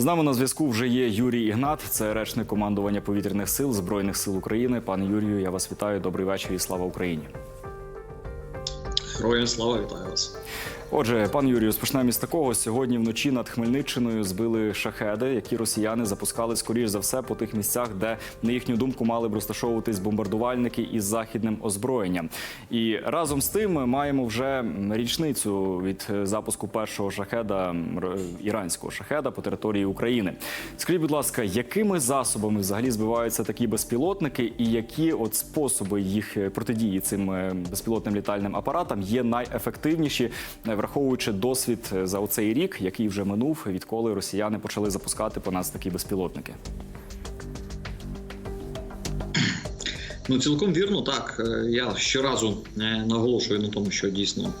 З нами на зв'язку вже є Юрій Ігнат, це речник командування повітряних сил Збройних сил України. Пане Юрію, я вас вітаю. Добрий вечір і слава Україні. Героям слава вітаю вас. Отже, пан Юрію, розпочнемо із такого. Сьогодні вночі над Хмельниччиною збили шахеди, які росіяни запускали скоріш за все по тих місцях, де на їхню думку мали б розташовуватись бомбардувальники із західним озброєнням. І разом з тим ми маємо вже річницю від е, запуску першого шахеда іранського шахеда по території України. Скажіть, будь ласка, якими засобами взагалі збиваються такі безпілотники, і які от способи їх е, протидії цим е, безпілотним літальним апаратам є найефективніші, враховуючи досвід е, за оцей рік, який вже минув, відколи росіяни почали запускати по нас такі безпілотники? Ну цілком вірно, так. Е, Я щоразу е, наголошую на тому, що дійсно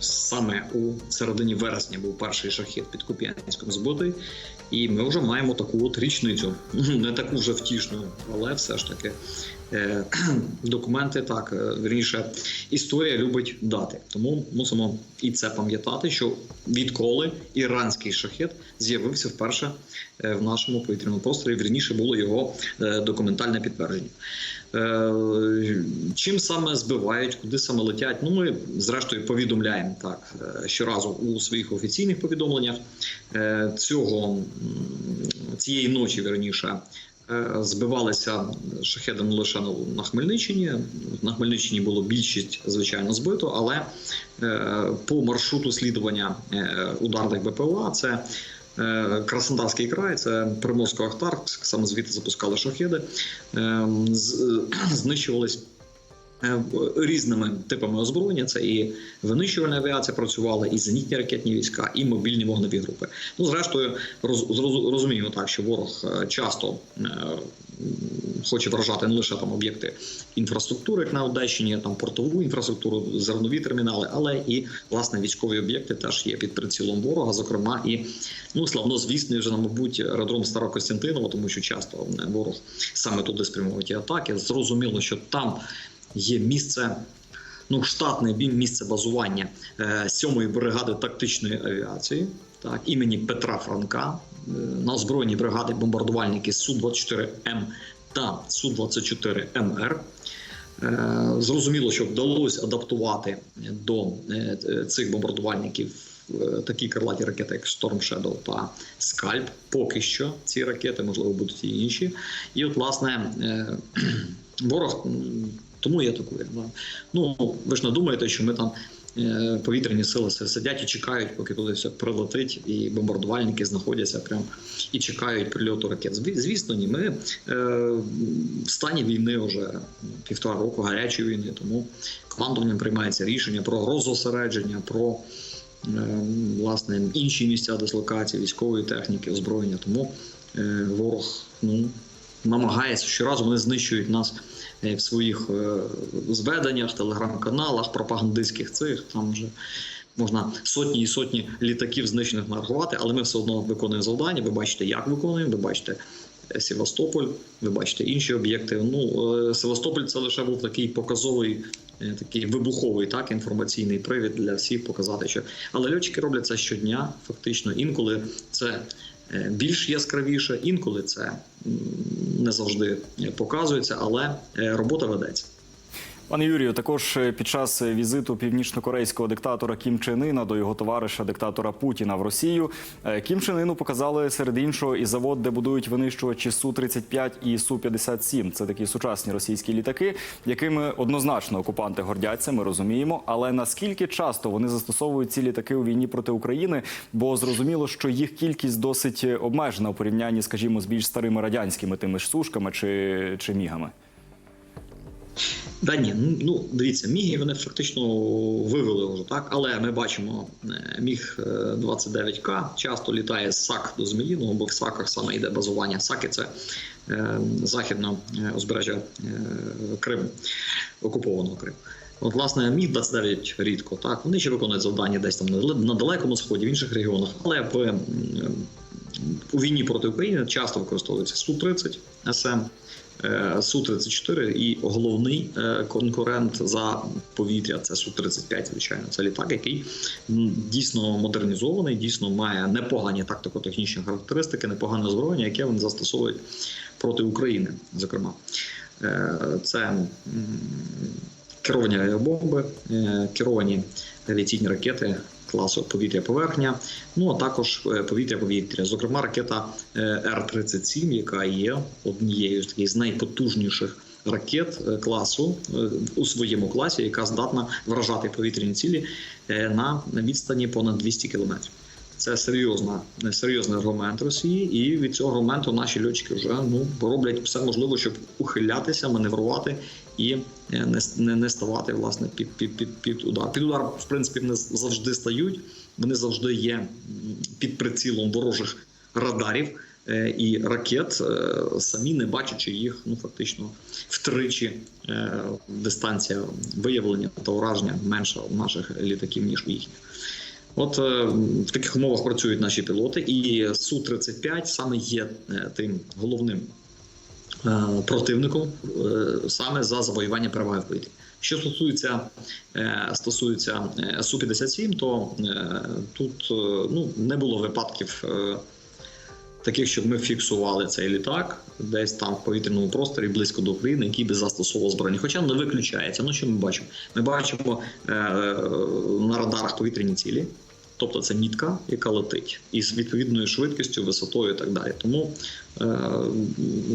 саме у середині вересня був перший шахет під Куп'янськом збитий, і ми вже маємо таку от річницю, не таку вже втішну, але все ж таки. Е, Документи так е, вірніше, історія любить дати. Тому мусимо і це пам'ятати, що відколи іранський шахет з'явився вперше е, в нашому повітряному просторі. Вірніше було його документальне підтвердження. Чим саме збивають, куди саме летять? Ну ми зрештою повідомляємо так щоразу у своїх офіційних повідомленнях. Цього цієї ночі вірніше. Е, Збивалися шахеди не лише на- Хмельниччині. На Хмельниччині було більшість, звичайно, збито, але е, по маршруту слідування е, ударних БПЛА це Краснодарський край, це Приморсько-Ахтарськ, саме звідти запускали шахеди, е, з- знищувались. Е, Різними типами озброєння це і винищувальна авіація працювала, і зенітні ракетні війська, і мобільні вогневі групи. Ну, зрештою, роз, розуміємо так, що ворог е, часто е, хоче вражати не лише там об'єкти інфраструктури, як на Одещині, там портову інфраструктуру, зернові термінали, але і власне військові об'єкти теж є під прицілом ворога. Зокрема, і ну славно звісний вже мабуть аеродром Старокостянтинова, тому що часто ворог саме туди спрямовує ті атаки. Зрозуміло, що там є місце. Ну, штатне місце базування е, сьомої бригади тактичної авіації, так імені Петра Франка. Е, На озброєнні бригади бомбардувальники Су-24М та Су-24МР. Е, Зрозуміло, що вдалося адаптувати до е, е, цих бомбардувальників е, такі крилаті ракети, як Storm Shadow та Скальп. Поки що ці ракети, можливо, будуть і інші. І от, власне, е, ворог м, тому атакує. да. Ну, ви ж не думаєте, що ми там. е, Повітряні сили си- сидять і чекають, поки туди все прилетить, і бомбардувальники знаходяться прям і чекають прильоту ракет. Звісно, ні. Ми е, в стані війни вже півтора року гарячої війни, тому командуванням приймається рішення про розосередження, про е, власне інші місця дислокації військової техніки, озброєння. Тому ворог ну, намагається щоразу вони знищують нас е, в своїх е, зведеннях, телеграм-каналах, пропагандистських цих там вже. Можна сотні і сотні літаків знищених нарахувати, але ми все одно виконуємо завдання. Ви бачите, як виконуємо. Ви бачите е, Севастополь, ви бачите інші об'єкти. Ну Севастополь це лише був такий показовий, такий вибуховий так інформаційний привід для всіх показати, що але льотчики роблять це щодня, фактично. Інколи це більш яскравіше, інколи це не завжди е, показується, але е, робота ведеться. Пане Юрію, також е, під час е, візиту північнокорейського диктатора Кім Чен Іна до його товариша диктатора Путіна в Росію е, Кім Чен Іну показали серед іншого і завод, де будують винищувачі су 35 і су 57 Це такі сучасні російські літаки, якими однозначно окупанти гордяться. Ми розуміємо. Але наскільки часто вони застосовують ці літаки у війні проти України? Бо зрозуміло, що їх кількість досить обмежена у порівнянні, скажімо, з більш старими радянськими тими ж сушками чи, чи мігами. Да ні, ну, ну дивіться, міги вони фактично вивели вже так, але ми бачимо е, міг 29К часто літає з САК до Зміїного, бо в САКах саме йде базування. САКи це е, західне е, узбережжя е, Криму, окупованого Криму. От, власне, міг 29 рідко, так вони ще виконують завдання десь там на, далекому сході, в інших регіонах, але в у війні проти України часто використовується Су-30 СМ, е, Су-34 і головний е, конкурент за повітря це Су-35, звичайно. Це літак, який дійсно модернізований, дійсно має непогані тактико-технічні характеристики, непогане озброєння, яке вони застосовують проти України, зокрема. Е, Це керовані авіабомби, керовані авіаційні ракети класу повітря-поверхня, ну а також е, повітря-повітря. Зокрема, ракета е, Р-37, яка є однією з таких з найпотужніших ракет е, класу у своєму класі, яка здатна вражати повітряні цілі на відстані понад 200 кілометрів. Це серйозна, серйозний аргумент Росії, і від цього аргументу наші льотчики вже ну роблять все можливе, щоб ухилятися, маневрувати і не, не, не ставати власне під, під, під, під удар. Під удар, в принципі, вони завжди стають. Вони завжди є під прицілом ворожих радарів е, і ракет, е, самі не бачачи їх, ну фактично втричі е, дистанція виявлення та ураження менша у наших літаків ніж у їхніх. От в таких умовах працюють наші пілоти, і су 35 саме є тим головним е, противником е, саме за завоювання переваги в повітрі. Що стосується е, стосується су 57 то тут ну не було випадків. Таких, щоб ми фіксували цей літак десь там в повітряному просторі близько до України, який би застосовував збройні. Хоча не виключається. Ну що ми бачимо? Ми бачимо на радарах повітряні цілі, тобто це нітка, яка летить із відповідною швидкістю, висотою і так далі. Тому е,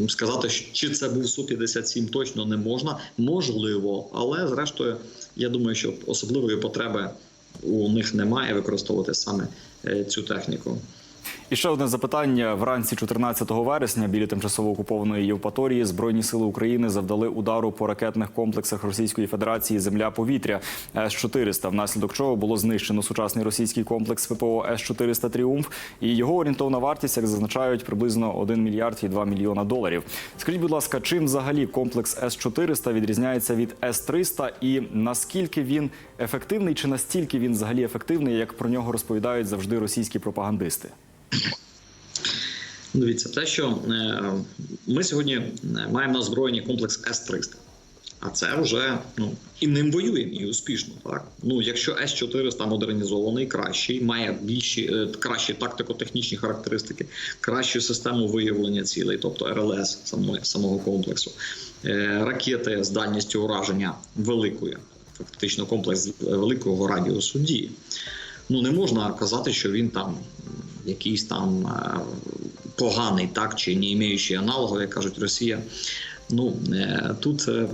сказати, чи це був су 57 точно не можна. Можливо, але зрештою, я думаю, що особливої потреби у них немає використовувати саме е, цю техніку. І ще одне запитання. Вранці 14 вересня біля тимчасово окупованої Євпаторії Збройні сили України завдали удару по ракетних комплексах Російської Федерації Земля-повітря С-400, внаслідок чого було знищено сучасний російський комплекс ППО С-400 Тріумф. І його орієнтовна вартість, як зазначають, приблизно 1 мільярд і 2 мільйона доларів. Скажіть, будь ласка, чим взагалі комплекс С-400 відрізняється від С-300 і наскільки він ефективний, чи настільки він взагалі ефективний, як про нього розповідають завжди російські пропагандисти? Дивіться, те, що е, ми сьогодні е, маємо на озброєнні комплекс С-300. А це вже ну і ним воюємо і успішно. Так ну якщо С-400 модернізований, кращий, має більші е, кращі тактико-технічні характеристики, кращу систему виявлення цілей, тобто РЛС самого комплексу, ракети з дальністю ураження великої, фактично комплекс великого радіусу дії. Ну не можна казати, що він там якийсь там е, поганий, так чи не маючий аналогу, як кажуть Росія. Ну е, тут е,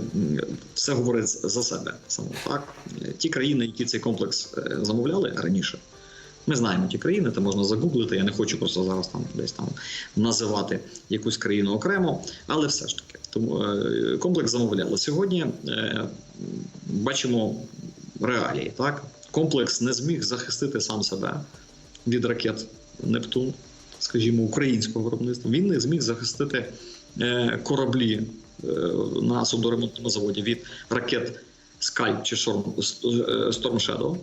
все говорить за себе само так. Ті країни, які цей комплекс замовляли раніше. Ми знаємо ті країни, це можна загуглити. Я не хочу просто зараз там десь там називати якусь країну окремо, але все ж таки, тому комплекс замовляли. Сьогодні бачимо реалії. Так, комплекс не зміг захистити сам себе від ракет Нептун, скажімо, українського виробництва. Він не зміг захистити е, кораблі е, на судоремонтному заводі від ракет Скальп чи е, Storm Shadow.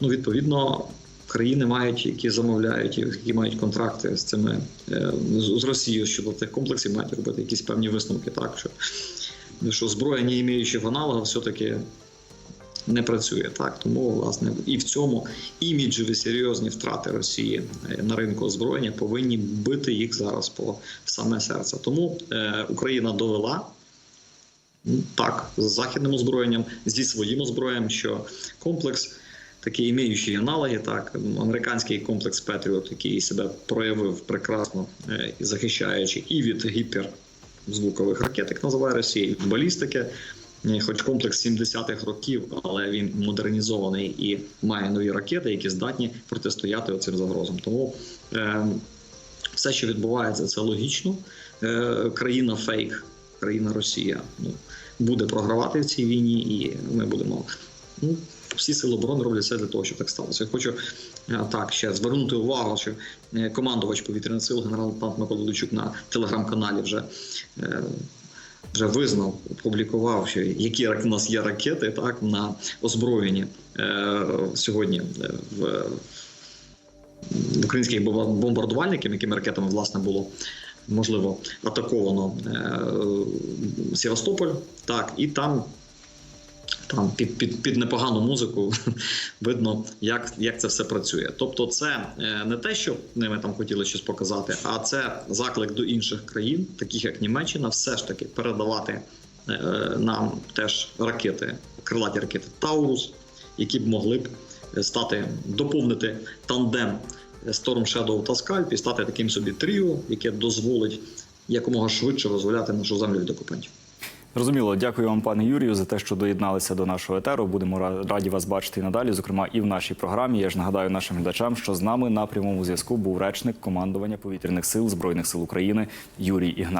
Ну, відповідно, країни мають, які замовляють, які мають контракти з цими з Росією щодо тих комплексів, мають робити якісь певні висновки, так що, що зброя, не маючи аналога, все-таки не працює так. Тому власне і в цьому іміджеві серйозні втрати Росії е, на ринку озброєння повинні бити їх зараз по саме серце. Тому е, Україна довела. Так, з західним озброєнням, зі своїм озброєнням, що комплекс, такий імеючий аналоги, так, американський комплекс Петріот, який себе проявив прекрасно, е, захищаючи і від гіперзвукових ракет, як називає Росія, і від балістики. Е, Хоч комплекс 70-х років, але він модернізований і має нові ракети, які здатні протистояти цим загрозам. Тому е, все, що відбувається, це логічно. Е, країна фейк, країна Росія ну, буде програвати в цій війні, і ми будемо. Ну, всі сили оборони роблять все для того, щоб так сталося. Я хочу е, так ще звернути увагу, що е, командувач повітряних сил генерал-лейтенант Микола Дучук на телеграм-каналі вже. Вже визнав, опублікував, що які в нас є ракети так на озброєнні е, сьогодні е, в, в українських бомба- бомбардувальників, якими ракетами власне було можливо атаковано е, Севастополь. Так, і там. Там під, під, під непогану музику видно, як, як це все працює. Тобто, це е, не те, що ними там хотіли щось показати, а це заклик до інших країн, таких як Німеччина, все ж таки передавати е, нам теж ракети, крилаті ракети Таурус, які б могли б стати доповнити тандем Storm Shadow та Scalp і стати таким собі тріо, яке дозволить якомога швидше дозволяти нашу землю від окупантів. Зрозуміло, дякую вам, пане Юрію, за те, що доєдналися до нашого етеру. Будемо ра- раді вас бачити і надалі, зокрема і в нашій програмі. Я ж нагадаю нашим глядачам, що з нами на прямому зв'язку був речник командування повітряних сил збройних сил України Юрій Ігнат.